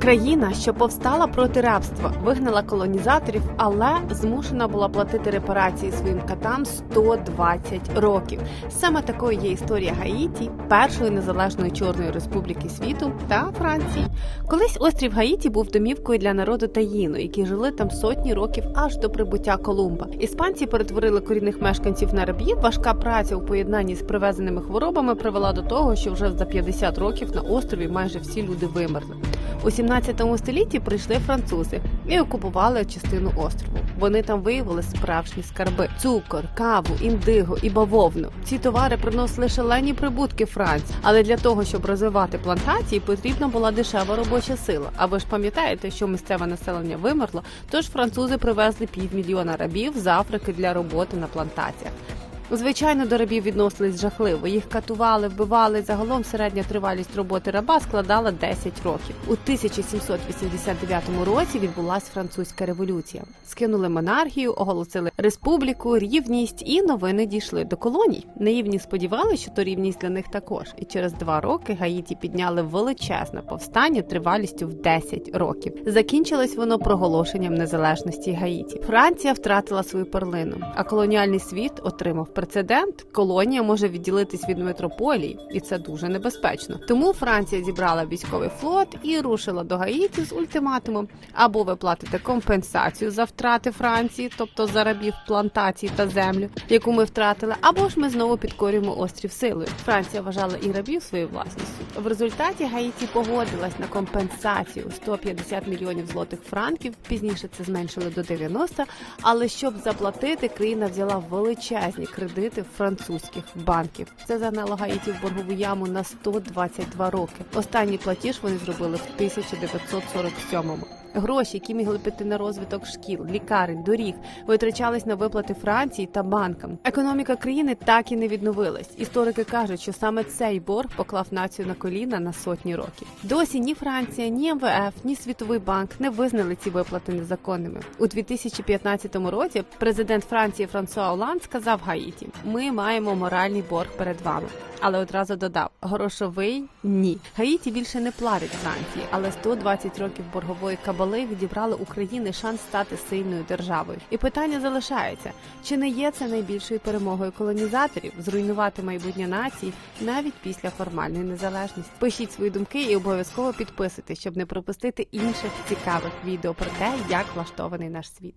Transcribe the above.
Країна, що повстала проти рабства, вигнала колонізаторів, але змушена була платити репарації своїм катам 120 років. Саме такою є історія Гаїті, першої незалежної чорної республіки світу та Франції. Колись острів Гаїті був домівкою для народу Таїну, які жили там сотні років аж до прибуття Колумба. Іспанці перетворили корінних мешканців на рабів. Важка праця у поєднанні з привезеними хворобами привела до того, що вже за 50 років на острові майже всі люди вимерли. У 17 столітті прийшли французи і окупували частину острову. Вони там виявили справжні скарби: цукор, каву, індиго і бавовну. Ці товари приносили шалені прибутки Франції. Але для того, щоб розвивати плантації, потрібна була дешева робоча сила. А ви ж пам'ятаєте, що місцеве населення вимерло? Тож французи привезли півмільйона рабів з Африки для роботи на плантаціях. Звичайно, до рабів відносились жахливо. Їх катували, вбивали. Загалом середня тривалість роботи раба складала 10 років. У 1789 році відбулась французька революція. Скинули монархію, оголосили республіку, рівність, і новини дійшли до колоній. Наївні сподівалися, що то рівність для них також. І через два роки Гаїті підняли величезне повстання тривалістю в 10 років. Закінчилось воно проголошенням незалежності Гаїті. Франція втратила свою перлину, а колоніальний світ отримав прецедент. Колонія може відділитись від метрополії, і це дуже небезпечно. Тому Франція зібрала військовий флот і рушила до Гаїті з ультиматумом: або ви платите компенсацію за втрати Франції, тобто за рабів плантацій та землю, яку ми втратили, або ж ми знову підкорюємо острів силою. Франція вважала і рабів своєю власністю. В результаті Гаїті погодилась на компенсацію 150 мільйонів злотих франків. Пізніше це зменшили до 90, але щоб заплатити, країна взяла величезні кредити французьких банків. Це загнало Гаїті в боргову яму на 122 роки. Останній платіж вони зробили в 1947-му. Гроші, які мігли піти на розвиток шкіл, лікарень, доріг, витрачались на виплати Франції та банкам. Економіка країни так і не відновилась. Історики кажуть, що саме цей борг поклав націю на коліна на сотні років. Досі ні Франція, ні МВФ, ні Світовий банк не визнали ці виплати незаконними. У 2015 році президент Франції Франсуа Оланд сказав Гаїті: Ми маємо моральний борг перед вами. Але одразу додав грошовий ні. Гаїті більше не платить Франції, але 120 років боргової кабали відібрали України шанс стати сильною державою. І питання залишається: чи не є це найбільшою перемогою колонізаторів зруйнувати майбутнє нації навіть після формальної незалежності? Пишіть свої думки і обов'язково підписуйтесь, щоб не пропустити інших цікавих відео про те, як влаштований наш світ.